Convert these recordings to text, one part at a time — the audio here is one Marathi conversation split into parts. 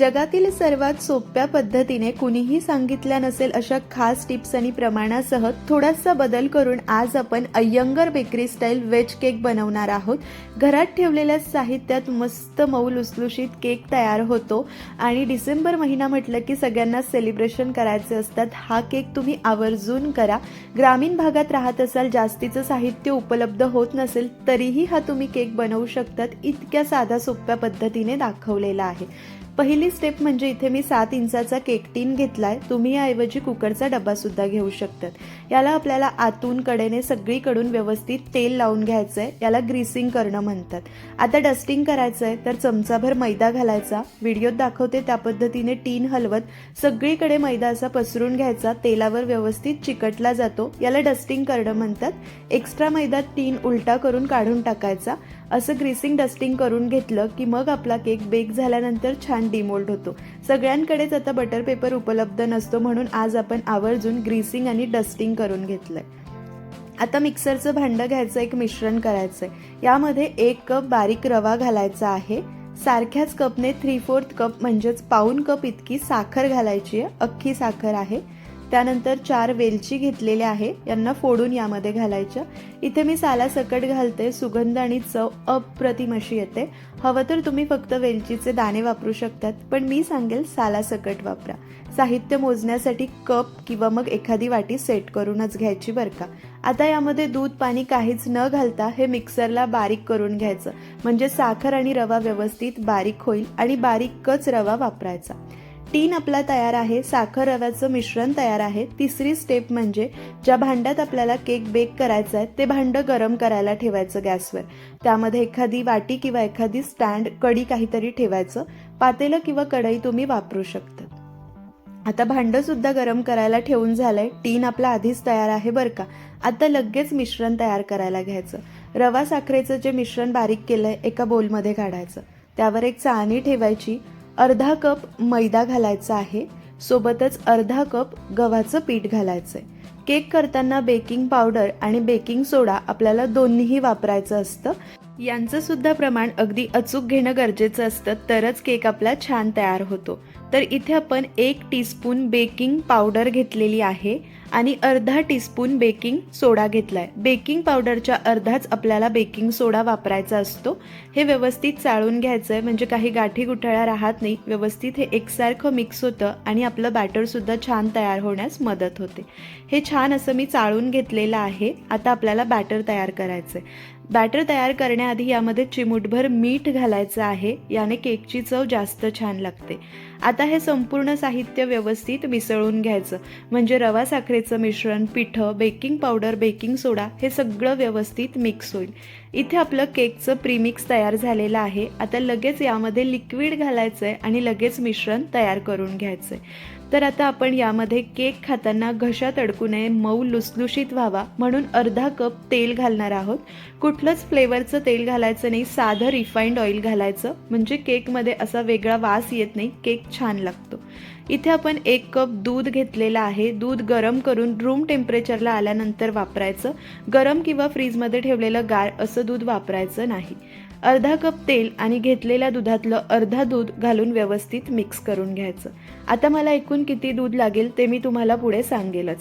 जगातील सर्वात सोप्या पद्धतीने कुणीही सांगितल्या नसेल अशा खास टिप्स आणि प्रमाणासह थोडासा बदल करून आज आपण Iyengar bakery style veg cake बनवणार आहोत. घरात ठेवलेल्या साहित्यात मस्त मऊल लुसलुशीत केक तयार होतो आणि डिसेंबर महिना म्हटलं की सगळ्यांना सेलिब्रेशन करायचे असतात. हा केक तुम्ही आवर्जून करा. ग्रामीण भागात राहत असाल जास्तीचं साहित्य उपलब्ध होत नसेल तरीही हा तुम्ही केक बनवू शकतात. इतक्या साध्या सोप्या पद्धतीने दाखवलेला आहे. पहिली स्टेप म्हणजे इथे मी सात इंचाचा केक टीन घेतलाय. तुम्ही याऐवजी कुकरचा डबा सुद्धा घेऊ शकतात. याला आपल्याला आतून कडेने सगळीकडून व्यवस्थित तेल लावून घ्यायचंय. याला ग्रीसिंग करणं म्हणतात. आता डस्टिंग करायचंय तर चमचाभर मैदा घालायचा. व्हिडिओत दाखवते त्या पद्धतीने टीन हलवत सगळीकडे मैदा असा पसरून घ्यायचा. तेलावर व्यवस्थित चिकटला जातो. याला डस्टिंग करणं म्हणतात. एक्स्ट्रा मैदा टीन उलटा करून काढून टाकायचा. असं ग्रीसिंग डस्टिंग करून घेतलं की मग आपला केक बेक झाल्यानंतर छान डिमोल्ड होतो. सगळ्यांकडेच आता बटर पेपर उपलब्ध नसतो म्हणून आज आपण आवर्जून ग्रीसिंग आणि डस्टिंग करून घेतलंय. आता मिक्सरचं भांडं घ्यायचं एक मिश्रण करायचं आहे यामध्ये एक कप बारीक रवा घालायचा आहे. सारख्याच कपने थ्री फोर्थ कप म्हणजेच पाऊन कप इतकी साखर घालायची आहे. अख्खी साखर आहे. त्यानंतर चार वेलची घेतलेल्या आहे यांना फोडून यामध्ये घालायच्या इथे मी सालासकट घालते सुगंध आणि चव अप्रतिम अशी येते. हवं तर तुम्ही फक्त वेलचीचे दाणे वापरू शकतात पण मी सांगेल सालासकट वापरा. साहित्य मोजण्यासाठी कप किंवा मग एखादी वाटी सेट करूनच घ्यायची बरं का. आता यामध्ये दूध पाणी काहीच न घालता हे मिक्सरला बारीक करून घ्यायचं. म्हणजे साखर आणि रवा व्यवस्थित बारीक होईल आणि बारीकच रवा वापरायचा. टीन आपला तयार आहे साखर रव्याचं मिश्रण तयार आहे. तिसरी स्टेप म्हणजे ज्या भांड्यात आपल्याला केक बेक करायचा आहे ते भांडं गरम करायला ठेवायचं गॅसवर. त्यामध्ये एखादी वाटी किंवा एखादी स्टँड कडी काहीतरी ठेवायचं. पातेलं किंवा कढई तुम्ही वापरू शकता. आता भांडं सुद्धा गरम करायला ठेवून झालंय. टीन आपला आधीच तयार आहे बरं का. आता लगेच मिश्रण तयार करायला घ्यायचं. रवा साखरेचं जे मिश्रण बारीक केलंय एका बोलमध्ये काढायचं. त्यावर एक चाळणी ठेवायची. अर्धा कप मैदा घालायचा आहे. सोबतच अर्धा कप गव्हाचं पीठ घालायचं आहे केक करताना बेकिंग पावडर आणि बेकिंग सोडा आपल्याला दोन्हीही वापरायचं असतं. यांचं सुद्धा प्रमाण अगदी अचूक घेणं गरजेचं असतं तरच केक आपला छान तयार होतो. तर इथे आपण एक टीस्पून बेकिंग पावडर घेतलेली आहे. आणि अर्धा टीस्पून बेकिंग सोडा घेतलाय. बेकिंग पावडरच्या अर्धाच आपल्याला बेकिंग सोडा वापरायचा असतो. हे व्यवस्थित चाळून घ्यायचं आहे म्हणजे काही गाठी गुठळ्या राहत नाही. व्यवस्थित हे एकसारखं मिक्स होतं आणि आपलं बॅटरसुद्धा छान तयार होण्यास मदत होते. हे छान असं मी चाळून घेतलेलं आहे. आता आपल्याला बॅटर तयार करायचं आहे बॅटर तयार करण्याआधी यामध्ये चिमूटभर मीठ घालायचं आहे. याने केकची चव जास्त छान लागते. आता हे संपूर्ण साहित्य व्यवस्थित मिसळून घ्यायचं. म्हणजे रवा साखरेचं मिश्रण पिठं बेकिंग पावडर बेकिंग सोडा हे सगळं व्यवस्थित मिक्स होईल. इथे आपलं केकचं प्रीमिक्स तयार झालेलं आहे. आता लगेच यामध्ये लिक्विड घालायचं आहे आणि लगेच मिश्रण तयार करून घ्यायचं आहे तर आता आपण यामध्ये केक खाताना घशात अडकू नये मऊ लुसलुशीत व्हावा म्हणून अर्धा कप तेल घालणार आहोत. कुठलंच फ्लेवरचं तेल घालायचं नाही साधं रिफाईंड ऑइल घालायचं. म्हणजे केकमध्ये असा वेगळा वास येत नाही केक छान लागतो. इथे आपण एक कप दूध घेतलेलं आहे. दूध गरम करून रूम टेम्परेचरला आल्यानंतर वापरायचं. गरम किंवा फ्रीजमध्ये ठेवलेलं गार असं दूध वापरायचं नाही. अर्धा कप तेल आणि घेतलेल्या दुधातलं अर्धा दूध घालून व्यवस्थित मिक्स करून घ्यायचं. आता मला एकूण किती दूध लागेल ते मी तुम्हाला पुढे सांगेलच.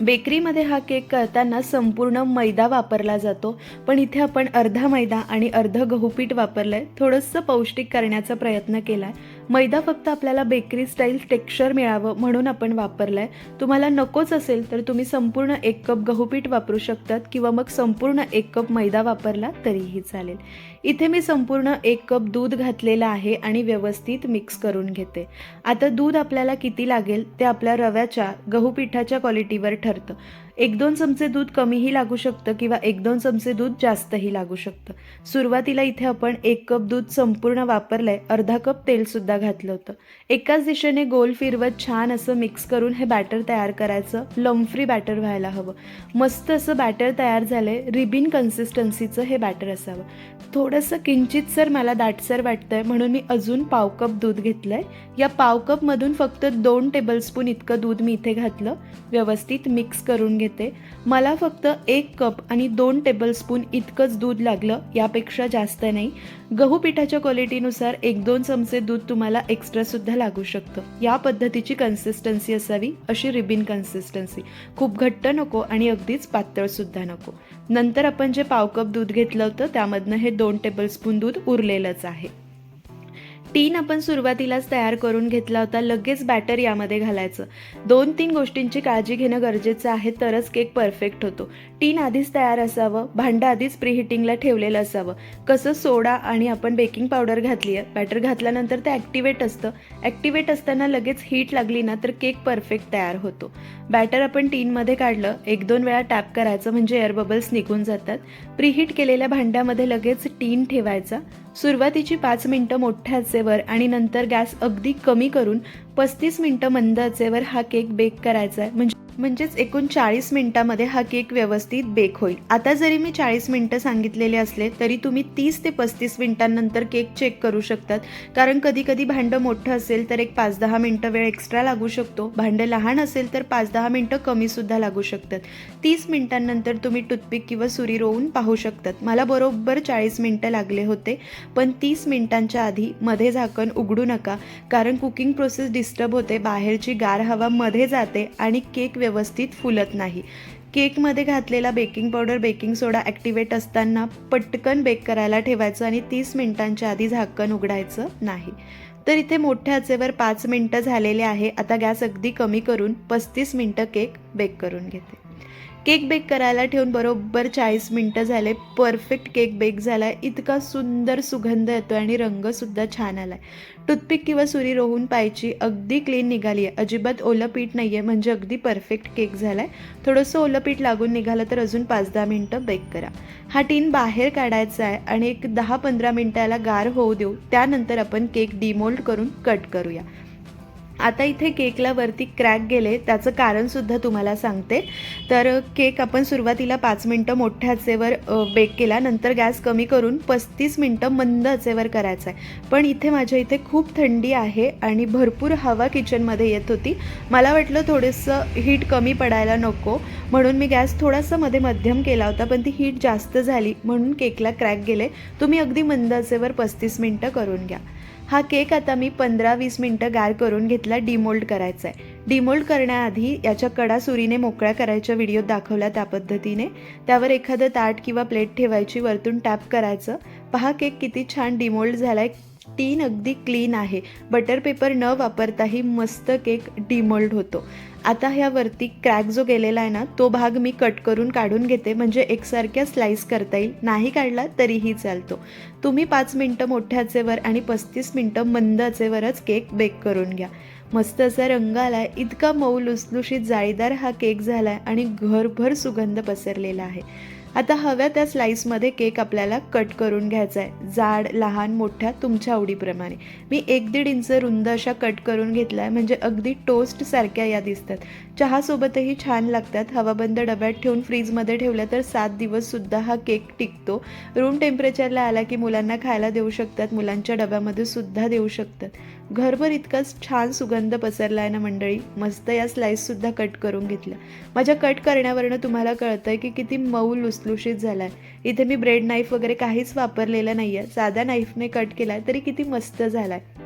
बेकरीमध्ये हा केक करताना संपूर्ण मैदा वापरला जातो पण इथे आपण अर्धा मैदा आणि अर्ध गहूपीठ वापरलंय. थोडंसं पौष्टिक करण्याचा प्रयत्न केलाय. मैदा फक्त आपल्याला बेकरी स्टाईल टेक्स्चर मिळावं म्हणून आपण वापरलाय. तुम्हाला नकोच असेल तर तुम्ही संपूर्ण एक कप गहूपीठ वापरू शकतात किंवा मग संपूर्ण एक कप मैदा वापरला तरीही चालेल. इथे मी संपूर्ण एक कप दूध घातलेलं आहे आणि व्यवस्थित मिक्स करून घेते. आता दूध आपल्याला किती लागेल ते आपल्या रव्याच्या गहूपिठाच्या क्वालिटीवर ठरतं. एक दोन चमचे दूध कमीही लागू शकतं किंवा एक दोन चमचे दूध जास्तही लागू शकतं. सुरुवातीला इथे आपण एक कप दूध संपूर्ण वापरलंय अर्धा कप तेलसुद्धा घातलं होतं. एकाच दिशेने गोल फिरवत छान असं मिक्स करून हे बॅटर तयार करायचं लम्फ्री बॅटर व्हायला हवं. मस्त असं बॅटर तयार झालंय रिबिन कन्सिस्टन्सीचं हे बॅटर असावं. थोडंसं किंचित सर मला दाटसर वाटतंय म्हणून मी अजून पाव कप दूध घेतलंय. या पाव कपमधून फक्त दोन टेबलस्पून इतकं दूध मी इथे घातलं. व्यवस्थित मिक्स करून घेते. मला फक्त एक कप आणि दोन टेबलस्पून इतकंच दूध लागलं यापेक्षा जास्त नाही. गहू पिठाच्या क्वालिटीनुसार एक दोन चमचे दूध तुम्हाला एक्स्ट्रासुद्धा लागू शकतं. या पद्धतीची कन्सिस्टन्सी असावी अशी रिबिन कन्सिस्टन्सी खूप घट्ट नको आणि अगदीच पातळसुद्धा नको. नंतर आपण जे पाव कप दूध घेतलं होतं त्यामधनं हे दोन टेबलस्पून दूध उरलेलंच आहे. टीन आपण सुरुवातीलाच तयार करून घेतला होता लगेच बॅटर यामध्ये घालायचं. दोन तीन गोष्टींची काळजी घेणं गरजेचं आहे तरच केक परफेक्ट होतो. टीन आधीच तयार असावं भांडं आधीच प्रीहिटिंगला ठेवलेलं असावं. कसं सोडा आणि आपण बेकिंग पावडर घातली आहे बॅटर घातल्यानंतर ते ॲक्टिवेट असतं. ॲक्टिवेट असताना लगेच हीट लागली ना तर केक परफेक्ट तयार होतो. बॅटर आपण टीनमध्ये काढलं एक दोन वेळा टॅप करायचं म्हणजे एअर बबल्स निघून जातात. प्रीहीट केलेल्या भांड्यामध्ये लगेच टीन ठेवायचा. सुरुवातीची पाच मिनटं मोठ्या आचेवर आणि नंतर गॅस अगदी कमी करून पस्तीस मिनटं मंद आचेवर हा केक बेक करायचा आहे. म्हणजे म्हणजेच एकूण चाळीस मिनिटामध्ये हा केक व्यवस्थित बेक होईल. आता जरी मी चाळीस मिनटं सांगितलेले असले तरी तुम्ही तीस ते पस्तीस मिनिटांनंतर केक चेक करू शकतात. कारण कधी कधी भांडं मोठं असेल तर एक पाच दहा मिनटं वेळ एक्स्ट्रा लागू शकतो. भांडं लहान असेल तर पाच दहा मिनटं कमीसुद्धा लागू शकतात. तीस मिनिटांनंतर तुम्ही टूथपिक किंवा सुरी रोवून पाहू शकतात. मला बरोबर चाळीस मिनटं लागले होते पण तीस मिनिटांच्या आधी मध्ये झाकण उघडू नका. कारण कुकिंग प्रोसेस डिस्टर्ब होते. बाहेरची गार हवा मध्ये जाते आणि केक व्यवस्थित फुलत नाही. केकमध्ये घातलेला baking powder baking soda activate असताना पटकन बेक करायला ठेवायचं आणि तीस मिनिटांच्या आधी झाकण उघडायचं नाही. तर इथे मोठ्या आचेवर पाच मिनटं झालेले आहे. आता गॅस अगदी कमी करून पस्तीस मिनटं केक बेक करून घेते. केक बेक करायला ठेवून बरोबर चाळीस मिनटं झाले. परफेक्ट केक बेक झाला. आहे इतका सुंदर सुगंध येतो आणि रंगसुद्धा छान आला आहे टूथपिक किंवा सुरी रोहून पाहायची अगदी क्लीन निघाली आहे अजिबात ओलं पीठ नाही आहे म्हणजे अगदी परफेक्ट केक झाला आहे थोडंसं ओलं पीठ लागून निघालं तर अजून पाच दहा मिनटं बेक करा. हा टीन बाहेर काढायचा आहे आणि एक दहा पंधरा मिनटाला गार होऊ देऊ. त्यानंतर आपण केक डिमोल्ड करून कट करूया. आता इथे केकला वरती क्रॅक गेले त्याचं कारणसुद्धा तुम्हाला सांगते. तर केक आपण सुरुवातीला पाच मिनटं मोठ्या आचेवर बेक केला नंतर गॅस कमी करून पस्तीस मिनटं मंद आचेवर करायचा आहे पण इथे माझ्या इथे खूप थंडी आहे आणि भरपूर हवा किचनमध्ये येत होती. मला वाटलं थोडंसं हीट कमी पडायला नको. म्हणून मी गॅस थोडासा मध्ये मध्यम केला होता पण ती हीट जास्त झाली म्हणून केकला क्रॅक गेले. तुम्ही अगदी मंद आचेवर पस्तीस मिनटं करून घ्या. हा केक आता मी पंधरा वीस मिनटं गार करून घेतला डिमोल्ड करायचा आहे डिमोल्ड करण्याआधी याच्या कडा सुरीने मोकळ्या करायच्या व्हिडिओत दाखवल्या त्या पद्धतीने. त्यावर एखादं ताट किंवा प्लेट ठेवायची वरतून टॅप करायचं. पहा केक किती छान डिमोल्ड झाला आहे टीन अगदी क्लीन आहे. बटर पेपर न वापरताही मस्त केक डिमोल्ड होतो. आता ह्यावरती क्रॅक जो गेलेला आहे ना तो भाग मी कट करून काढून घेते. म्हणजे एकसारख्या स्लाईस करता येईल. नाही काढला तरीही चालतो. तुम्ही पाच मिनटं मोठ्या आचेवर आणि पस्तीस मिनटं मंद आचेवरच केक बेक करून घ्या. मस्त असा रंग आला आहे इतका मऊ लुसलुशीत जाळीदार हा केक झाला आहे आणि घरभर सुगंध पसरलेला आहे. आता हव्या त्या स्लाईसमध्ये केक आपल्याला कट करून घ्यायचा आहे. जाड लहान मोठ्या तुमच्या आवडीप्रमाणे. मी एक दीड इंच रुंद अशा कट करून घेतला आहे म्हणजे अगदी टोस्टसारख्या या दिसतात. चहासोबतही छान लागतात. हवाबंद डब्यात ठेवून फ्रीजमध्ये ठेवल्या तर सात दिवससुद्धा हा केक टिकतो. रूम टेम्परेचरला आला की मुलांना खायला देऊ शकतात. मुलांच्या डब्यामध्ये सुद्धा देऊ शकतात. घरभर इतकाच छान सुगंध पसरला आहे ना मंडळी. मस्त या स्लाईससुद्धा कट करून घेतल्या माझ्या कट करण्यावरनं तुम्हाला कळतं आहे की किती मऊ लुसलुशीत झाला आहे इथे मी ब्रेड नाईफ वगैरे काहीच वापरलेलं नाही आहे साध्या नाईफने कट केला तरी किती मस्त झाला आहे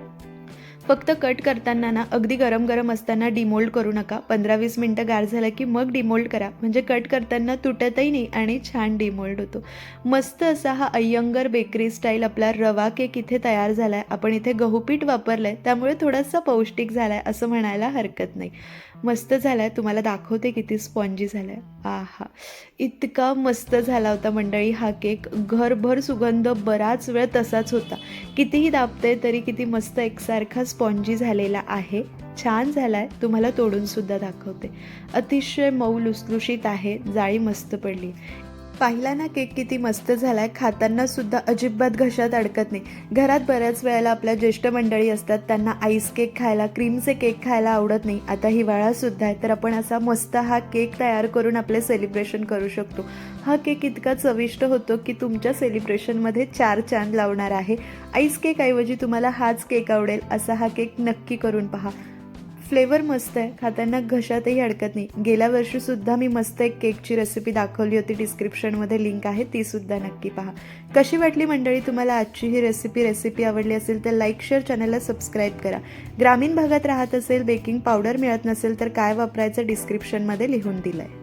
फक्त कट करताना ना अगदी गरम गरम असताना डिमोल्ड करू नका. पंधरा वीस मिनटं गार झालं की मग डिमोल्ड करा. म्हणजे कट करताना तुटतही नाही आणि छान डिमोल्ड होतो. मस्त असा हा अय्यंगर बेकरी स्टाईल आपला रवा केक इथे तयार झाला आहे आपण इथे गहूपीठ वापरलं आहे त्यामुळे थोडासा पौष्टिक झाला आहे असं म्हणायला हरकत नाही. मस्त झाला आहे तुम्हाला दाखवते किती स्पॉन्जी झाला आहे. आहा इतका मस्त झाला होता मंडळी हा केक घरभर सुगंध बराच वेळ तसाच होता. कितीही दाबते तरी किती मस्त एकसारखा स्पॉन्जी झालेला आहे. छान झाला आहे तुम्हाला तोडून सुद्धा दाखवते. अतिशय मऊ लुसलुशीत आहे. जाळी मस्त पडली. पाहिला ना केक किती मस्त झालाय खाताना सुद्धा अजिबात घशात अडकत नाही. घरात बऱ्याच वेळेला आपल्या ज्येष्ठ मंडळी असतात त्यांना आईस केक खायला क्रीमचे केक खायला आवडत नाही. आता हिवाळा सुद्धा आहे तर आपण असा मस्त हा केक तयार करून आपले सेलिब्रेशन करू शकतो. हा केक इतका चविष्ट होतो की तुमच्या सेलिब्रेशनमध्ये चार चांद लावणार आहे. आईस केक ऐवजी तुम्हाला हाच केक आवडेल असा हा केक नक्की करून पहा. फ्लेवर मस्त आहे. खाताना घशातही अडकत नाही. गेल्या वर्षीसुद्धा मी मस्त एक केकची रेसिपी दाखवली होती. डिस्क्रिप्शनमध्ये लिंक आहे. ती सुद्धा नक्की पहा. कशी वाटली मंडळी तुम्हाला आजची ही रेसिपी रेसिपी आवडली असेल तर लाईक शेअर चॅनलला सबस्क्राईब करा. ग्रामीण भागात राहत असेल बेकिंग पावडर मिळत नसेल तर काय वापरायचं डिस्क्रिप्शनमध्ये लिहून दिलं आहे